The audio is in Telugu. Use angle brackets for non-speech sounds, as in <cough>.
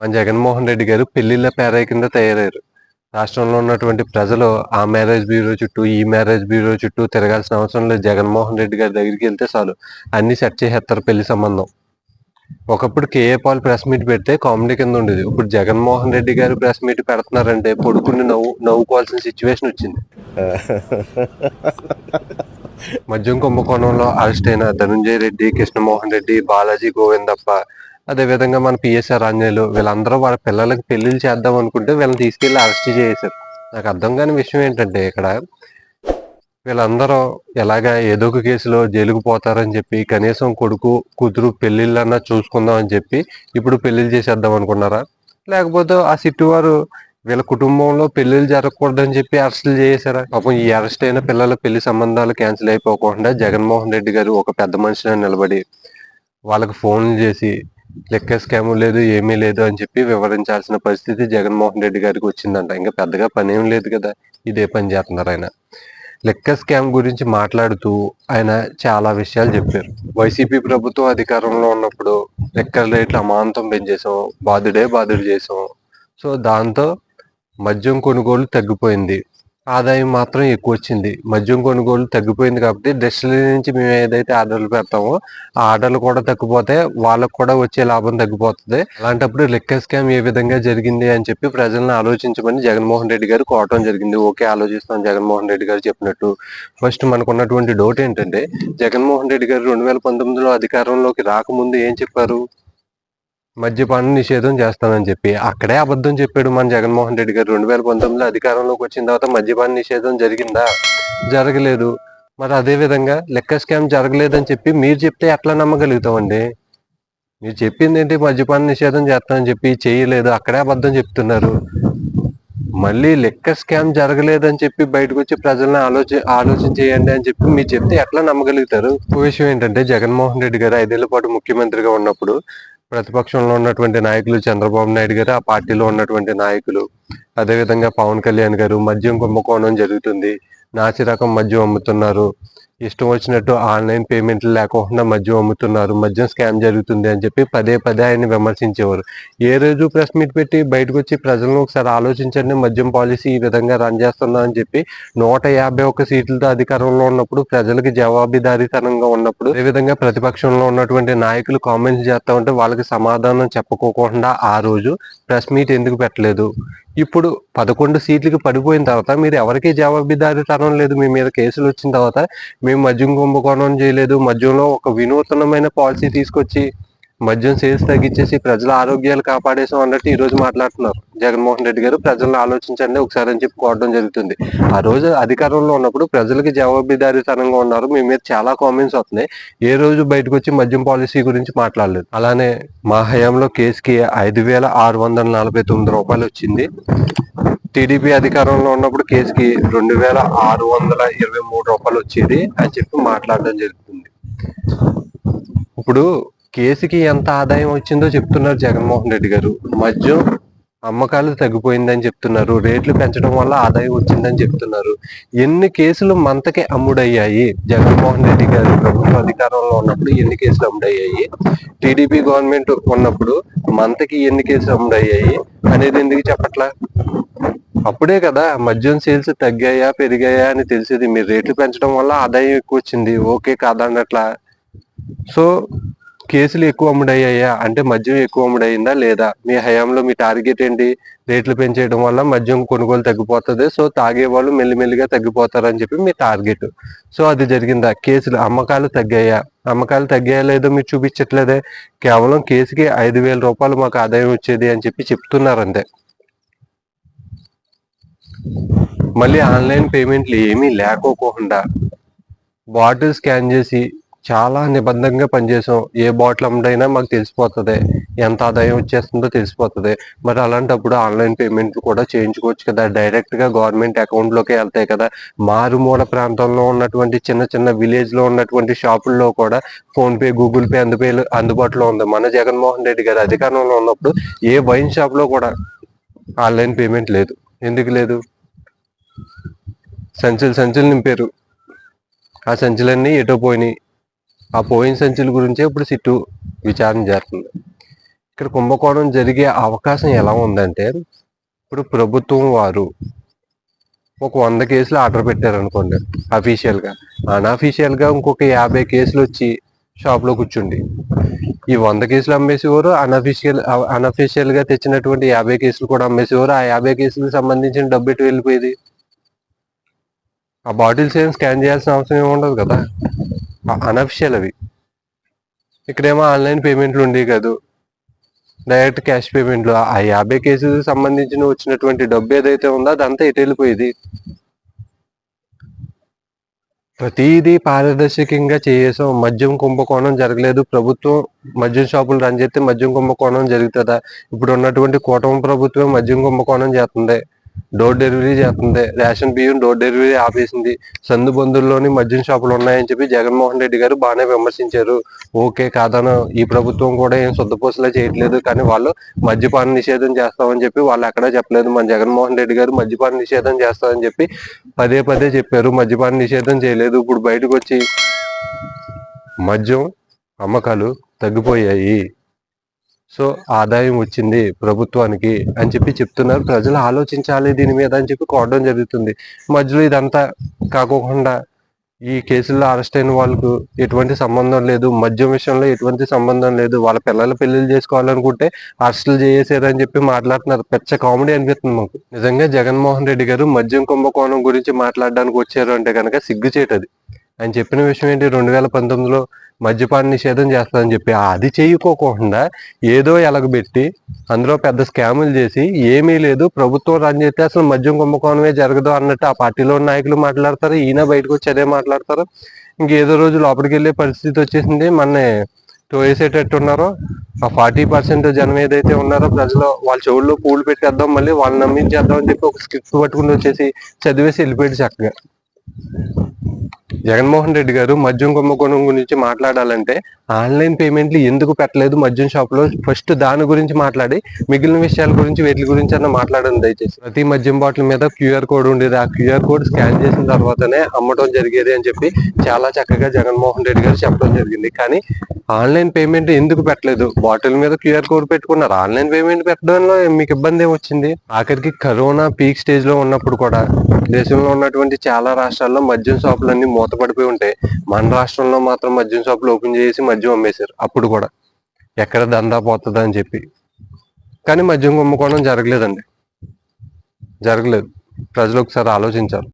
మన జగన్మోహన్ రెడ్డి గారు పెళ్ళిళ్ళ పేరాయి కింద తయారయ్యారు. రాష్ట్రంలో ఉన్నటువంటి ప్రజలు ఆ మ్యారేజ్ బ్యూరో చుట్టూ ఈ మ్యారేజ్ బ్యూరో చుట్టూ తిరగాల్సిన అవసరం లేదు. జగన్మోహన్ రెడ్డి గారి దగ్గరికి వెళ్తే చాలు. అన్ని సెట్ చేసేస్తారు పెళ్ళి సంబంధం. ఒకప్పుడు కేఏ పాల్ ప్రెస్ మీట్ పెడితే కామెడీ కింద ఉండేది. ఇప్పుడు జగన్మోహన్ రెడ్డి గారు ప్రెస్ మీట్ పెడుతున్నారంటే పొడుకుని నవ్వు నవ్వుకోవాల్సిన సిచ్యువేషన్ వచ్చింది. <laughs> మద్యం కుంభకోణంలో అరెస్ట్ అయిన ధనుంజయ రెడ్డి కృష్ణమోహన్ రెడ్డి బాలాజీ గోవిందప్ప అదే విధంగా మన పిఎస్ఆర్ ఆంజనేయులు వీళ్ళందరూ వాళ్ళ పిల్లలకి పెళ్ళిళ్ళు చేద్దాం అనుకుంటే వీళ్ళని తీసుకెళ్ళి అరెస్ట్ చేశారు నాకు అర్థం కాని విషయం ఏంటంటే ఇక్కడ వీళ్ళందరూ ఎలాగా ఏదో ఒక కేసులో జైలుకు పోతారని చెప్పి కనీసం కొడుకు కూతురు పెళ్ళిళ్ళన్నా చూసుకుందాం అని చెప్పి ఇప్పుడు పెళ్ళిళ్ళు చేసేద్దాం అనుకున్నారా? లేకపోతే ఆ సిట్టు వారు వీళ్ళ కుటుంబంలో పెళ్ళిళ్ళు జరగకూడదని చెప్పి అరెస్టులు చేశారా పాపం ఈ అరెస్ట్ అయిన పిల్లల పెళ్ళి సంబంధాలు క్యాన్సిల్ అయిపోకుండా జగన్మోహన్ రెడ్డి గారు ఒక పెద్ద మనిషిని నిలబడి వాళ్ళకి ఫోన్లు చేసి లెక్క స్కామ్ లేదు ఏమీ లేదు అని చెప్పి వివరించాల్సిన పరిస్థితి జగన్మోహన్ రెడ్డి గారికి వచ్చిందంట. ఇంకా పెద్దగా పని ఏం లేదు కదా ఇదే పని చేస్తున్నారు ఆయన. లెక్క స్కామ్ గురించి మాట్లాడుతూ ఆయన చాలా విషయాలు చెప్పారు. వైసీపీ ప్రభుత్వం అధికారంలో ఉన్నప్పుడు లెక్కల రేట్లు అమాంతం పెంచేసాం బాధుడే బాధుడు చేసాం సో దాంతో మద్యం కొనుగోలు తగ్గిపోయింది. ఆదాయం మాత్రం ఎక్కువ వచ్చింది మద్యం కొనుగోలు తగ్గిపోయింది కాబట్టి డిస్టిలరీ నుంచి మేము ఏదైతే ఆర్డర్లు పెడతామో ఆ ఆర్డర్లు కూడా తగ్గిపోతే వాళ్ళకు కూడా వచ్చే లాభం తగ్గిపోతుంది. అలాంటప్పుడు లిక్కర్ స్కామ్ ఏ విధంగా జరిగింది అని చెప్పి ప్రజలను ఆలోచించమని జగన్మోహన్ రెడ్డి గారు కోవటం జరిగింది. ఓకే ఆలోచిస్తాం జగన్మోహన్ రెడ్డి గారు చెప్పినట్టు. ఫస్ట్ మనకు ఉన్నటువంటి డౌట్ ఏంటంటే జగన్మోహన్ రెడ్డి గారు రెండు వేల పంతొమ్మిదిలో అధికారంలోకి రాకముందు ఏం చెప్పారు? మద్యపాన నిషేధం చేస్తానని చెప్పి. అక్కడే అబద్ధం చెప్పాడు మన జగన్మోహన్ రెడ్డి గారు. రెండు వేల పంతొమ్మిదిలో అధికారంలోకి వచ్చిన తర్వాత మద్యపాన నిషేధం జరిగిందా? జరగలేదు. మరి అదే విధంగా లెక్క స్కామ్ జరగలేదని చెప్పి మీరు చెప్తే ఎట్లా నమ్మగలుగుతామండి? మీరు చెప్పింది ఏంటి? మద్యపాన నిషేధం చేస్తానని చెప్పి చేయలేదు. అక్కడే అబద్ధం చెప్తున్నారు. మళ్ళీ లెక్క స్కామ్ జరగలేదని చెప్పి బయటకు వచ్చి ప్రజలను ఆలోచి ఆలోచన చేయండి అని చెప్పి మీరు చెప్తే ఎట్లా నమ్మగలుగుతారు? ఇంకో విషయం ఏంటంటే జగన్మోహన్ రెడ్డి గారు ఐదేళ్ళ పాటు ముఖ్యమంత్రిగా ఉన్నప్పుడు ప్రతిపక్షంలో ఉన్నటువంటి నాయకులు చంద్రబాబు నాయుడు గారు ఆ పార్టీలో ఉన్నటువంటి నాయకులు అదేవిధంగా పవన్ కళ్యాణ్ గారు మద్యం కుంభకోణం జరుగుతుంది నాసి రకం మద్యం అమ్ముతున్నారు. ఇష్టం వచ్చినట్టు ఆన్లైన్ పేమెంట్లు లేకుండా మద్యం అమ్ముతున్నారు. మద్యం స్కామ్ జరుగుతుంది అని చెప్పి పదే పదే ఆయన విమర్శించేవారు. ఏ రోజు ప్రెస్ మీట్ పెట్టి బయటకు వచ్చి ప్రజలను ఒకసారి ఆలోచించండి మద్యం పాలసీ ఈ విధంగా రన్ చేస్తున్నా అని చెప్పి నూట యాభై ఒక్క సీట్లతో అధికారంలో ఉన్నప్పుడు ప్రజలకు జవాబుదారీతనంగా ఉన్నప్పుడు అదేవిధంగా ప్రతిపక్షంలో ఉన్నటువంటి నాయకులు కామెంట్స్ చేస్తా ఉంటే వాళ్ళకి సమాధానం చెప్పుకోకుండా ఆ రోజు ప్రెస్ మీట్ ఎందుకు పెట్టలేదు? ఇప్పుడు పదకొండు సీట్లకి పడిపోయిన తర్వాత మీరు ఎవరికీ జవాబుదారీతనం లేదు. మీ మీద కేసులు వచ్చిన తర్వాత మేము మద్యం కుంభకోణం చేయలేదు. మద్యంలో ఒక వినూతనమైన పాలసీ తీసుకొచ్చి మద్యం సేల్స్ తగ్గించేసి ప్రజల ఆరోగ్యాలు కాపాడేసాం అన్నట్టు ఈ రోజు మాట్లాడుతున్నారు. జగన్మోహన్ రెడ్డి గారు ప్రజలను ఆలోచించండి ఒకసారి అని చెప్పుకోవడం జరుగుతుంది. ఆ రోజు అధికారంలో ఉన్నప్పుడు ప్రజలకి జవాబుదారీతనంగా ఉన్నారు. మీ మీద చాలా కామెంట్స్ వస్తున్నాయి. ఏ రోజు బయటకు వచ్చి మద్యం పాలసీ గురించి మాట్లాడలేదు? అలానే మా హయాంలో కేసుకి ఐదు వేల ఆరు వందల నలభై తొమ్మిది రూపాయలు వచ్చింది. టీడీపీ అధికారంలో ఉన్నప్పుడు కేసుకి రెండు వేల ఆరు వందల ఇరవై మూడు రూపాయలు వచ్చేది అని చెప్పి మాట్లాడడం జరుగుతుంది. ఇప్పుడు కేసుకి ఎంత ఆదాయం వచ్చిందో చెప్తున్నారు జగన్మోహన్ రెడ్డి గారు. మద్యం అమ్మకాలు తగ్గిపోయిందని చెప్తున్నారు. రేట్లు పెంచడం వల్ల ఆదాయం వచ్చిందని చెప్తున్నారు. ఎన్ని కేసులు మంతకే అమ్ముడయ్యాయి? జగన్మోహన్ రెడ్డి గారు ప్రభుత్వ అధికారంలో ఉన్నప్పుడు ఎన్ని కేసులు అమ్ముడయ్యాయి? టీడీపీ గవర్నమెంట్ ఉన్నప్పుడు మంతకి ఎన్ని కేసులు అమ్ముడయ్యాయి అనేది ఎందుకు చెప్పట్లా? అప్పుడే కదా మద్యం సేల్స్ తగ్గాయా పెరిగాయా అని తెలిసేది. మీరు రేట్లు పెంచడం వల్ల ఆదాయం ఎక్కువ వచ్చింది. ఓకే కాదన్నట్లా సో కేసులు ఎక్కువ అమ్ముడయ్యాయా? అంటే మద్యం ఎక్కువ అమ్ముడయిందా లేదా? మీ హయాంలో మీ టార్గెట్ ఏంటి? రేట్లు పెంచేయడం వల్ల మద్యం కొనుగోలు తగ్గిపోతుంది. సో తాగే వాళ్ళు మెల్లిమెల్లిగా తగ్గిపోతారని చెప్పి మీ టార్గెట్. సో అది జరిగిందా? కేసులు అమ్మకాలు తగ్గాయా? అమ్మకాలు తగ్గాయా లేదో మీరు చూపించట్లేదే? కేవలం కేసుకి ఐదు వేల రూపాయలు మాకు ఆదాయం వచ్చేది అని చెప్పి చెప్తున్నారు అంతే మళ్ళీ ఆన్లైన్ పేమెంట్లు ఏమీ లేకోకుండా బాటిల్ స్కాన్ చేసి చాలా నిబద్ధంగా పనిచేసాం. ఏ బాటిల్ అమ్ముడైనా మాకు తెలిసిపోతుంది. ఎంత ఆదాయం వచ్చేస్తుందో తెలిసిపోతుంది. మరి అలాంటప్పుడు ఆన్లైన్ పేమెంట్లు కూడా చేయించుకోవచ్చు కదా. డైరెక్ట్గా గవర్నమెంట్ అకౌంట్లోకి వెళ్తాయి కదా. మారుమూల ప్రాంతంలో ఉన్నటువంటి చిన్న చిన్న విలేజ్లో ఉన్నటువంటి షాపుల్లో కూడా ఫోన్ పే గూగుల్ పే అందుపే అందుబాటులో ఉంది. మన జగన్మోహన్ రెడ్డి గారు అధికారంలో ఉన్నప్పుడు ఏ వైన్ షాప్లో కూడా ఆన్లైన్ పేమెంట్ లేదు. ఎందుకు లేదు? సంచులు సంచులు నింపారు. ఆ సంచులన్నీ ఎటో పోయినాయి. ఆ పోయిన సంచుల గురించే ఇప్పుడు సిట్టు విచారణ చేస్తుంది. ఇక్కడ కుంభకోణం జరిగే అవకాశం ఎలా ఉందంటే ఇప్పుడు ప్రభుత్వం వారు ఒక వంద కేసులు ఆర్డర్ పెట్టారనుకోండి అఫీషియల్గా. అన్అఫీషియల్గా ఇంకొక యాభై కేసులు వచ్చి షాప్లో కూర్చుండి. ఈ వంద కేసులు అమ్మేసేవారు అన్అఫీషియల్ అన్అఫీషియల్గా తెచ్చినటువంటి యాభై కేసులు కూడా అమ్మేసేవారు ఆ యాభై కేసులకు సంబంధించిన డబ్బు ఎటు వెళ్ళిపోయేది? ఆ బాటిల్స్ ఏం స్కాన్ చేయాల్సిన అవసరం ఏమి ఉండదు కదా. అనఫిషియల్ అవి ఇక్కడేమో ఆన్లైన్ పేమెంట్లు ఉండేవి కాదు. డైరెక్ట్ క్యాష్ పేమెంట్లు. ఆ యాభై కేసులకు సంబంధించిన వచ్చినటువంటి డబ్బు ఏదైతే ఉందో అదంతా ఎటు వెళ్ళిపోయేది ప్రతిదీ పారదర్శకంగా చేసాం మద్యం కుంభకోణం జరగలేదు. ప్రభుత్వం మద్యం షాపులు రన్ చేస్తే మద్యం కుంభకోణం జరుగుతుందా? ఇప్పుడు ఉన్నటువంటి కూటమి ప్రభుత్వం మద్యం కుంభకోణం చేస్తుంది. డోర్ డెలివరీ చేస్తుంది. రేషన్ బియ్యం డోర్ డెలివరీ ఆపేసింది. సందు బంధుల్లోని మద్యం షాపులు ఉన్నాయని చెప్పి జగన్మోహన్ రెడ్డి గారు బాగానే విమర్శించారు. ఓకే కాదను. ఈ ప్రభుత్వం కూడా ఏం శుద్ధపూసలా చేయట్లేదు. కానీ వాళ్ళు మద్యపాన నిషేధం చేస్తామని చెప్పి వాళ్ళు ఎక్కడా చెప్పలేదు. మన జగన్మోహన్ రెడ్డి గారు మద్యపాన నిషేధం చేస్తామని చెప్పి పదే పదే చెప్పారు. మద్యపాన నిషేధం చేయలేదు. ఇప్పుడు బయటకు వచ్చి మద్యం అమ్మకాలు తగ్గిపోయాయి. సో ఆదాయం వచ్చింది ప్రభుత్వానికి అని చెప్పి చెప్తున్నారు. ప్రజలు ఆలోచించాలి దీని మీద అని చెప్పి కోవడం జరుగుతుంది. మధ్యలో ఇదంతా కాకోకుండా ఈ కేసుల్లో అరెస్ట్ అయిన వాళ్ళకు ఎటువంటి సంబంధం లేదు. మద్యం విషయంలో ఎటువంటి సంబంధం లేదు. వాళ్ళ పిల్లల పెళ్ళిళ్ళు చేసుకోవాలనుకుంటే అరెస్టులు చేసేసారని చెప్పి మాట్లాడుతున్నారు. పెద్ద కామెడీ అనిపిస్తుంది మాకు. నిజంగా జగన్మోహన్ రెడ్డి గారు మద్యం కుంభకోణం గురించి మాట్లాడడానికి వచ్చారు అంటే కనుక సిగ్గుచేటది. ఆయన చెప్పిన విషయం ఏంటి? రెండు వేల పంతొమ్మిదిలో మద్యపాన నిషేధం చేస్తానని చెప్పి. అది చేయకోకుండా ఏదో ఎలగబెట్టి అందులో పెద్ద స్కాములు చేసి ఏమీ లేదు ప్రభుత్వం రన్ చేస్తే అసలు మద్యం కుంభకోణమే జరగదు అన్నట్టు ఆ పార్టీలో ఉన్న నాయకులు మాట్లాడతారు ఈయన బయటకు వచ్చి అదే మాట్లాడతారు. ఇంకేదో రోజు లోపలికి వెళ్ళే పరిస్థితి వచ్చేసింది. మన తోయేసేటట్టు ఉన్నారో ఆ ఫార్టీ పర్సెంట్ జనం ఏదైతే ఉన్నారో ప్రజలు వాళ్ళ చెవుల్లో పూలు పెట్టేద్దాం మళ్ళీ వాళ్ళని నమ్మించేద్దాం అని చెప్పి ఒక స్క్రిప్ట్ పట్టుకుని వచ్చేసి చదివేసి వెళ్ళిపోయాడు చక్కగా. జగన్మోహన్ రెడ్డి గారు మద్యం కుంభకోణం గురించి మాట్లాడాలంటే ఆన్లైన్ పేమెంట్లు ఎందుకు పెట్టలేదు మద్యం షాప్లో? ఫస్ట్ దాని గురించి మాట్లాడి మిగిలిన విషయాల గురించి వీటి గురించి అన్న మాట్లాడండి దయచేసి. ప్రతి మద్యం బాటిల్ మీద క్యూఆర్ కోడ్ ఉండేది. ఆ క్యూఆర్ కోడ్ స్కాన్ చేసిన తర్వాతనే అమ్మటం జరిగేది అని చెప్పి చాలా చక్కగా జగన్మోహన్ రెడ్డి గారు చెప్పడం జరిగింది. కానీ ఆన్లైన్ పేమెంట్ ఎందుకు పెట్టలేదు? బాటిల్ మీద క్యూఆర్ కోడ్ పెట్టుకున్నారు. ఆన్లైన్ పేమెంట్ పెట్టడంలో మీకు ఇబ్బంది ఏమొచ్చింది? ఆఖరికి కరోనా పీక్ స్టేజ్లో ఉన్నప్పుడు కూడా దేశంలో ఉన్నటువంటి చాలా రాష్ట్రాల్లో మద్యం షాపులన్నీ మూతపడిపోయి ఉంటాయి మన రాష్ట్రంలో మాత్రం మద్యం షాపులు ఓపెన్ చేసి మద్యం అమ్మేశారు. అప్పుడు కూడా ఎక్కడ దందా పోతుందా అని చెప్పి. కానీ మద్యం కుంభకోణం జరగలేదండి. జరగలేదు. ప్రజలు ఒకసారి ఆలోచించాలి.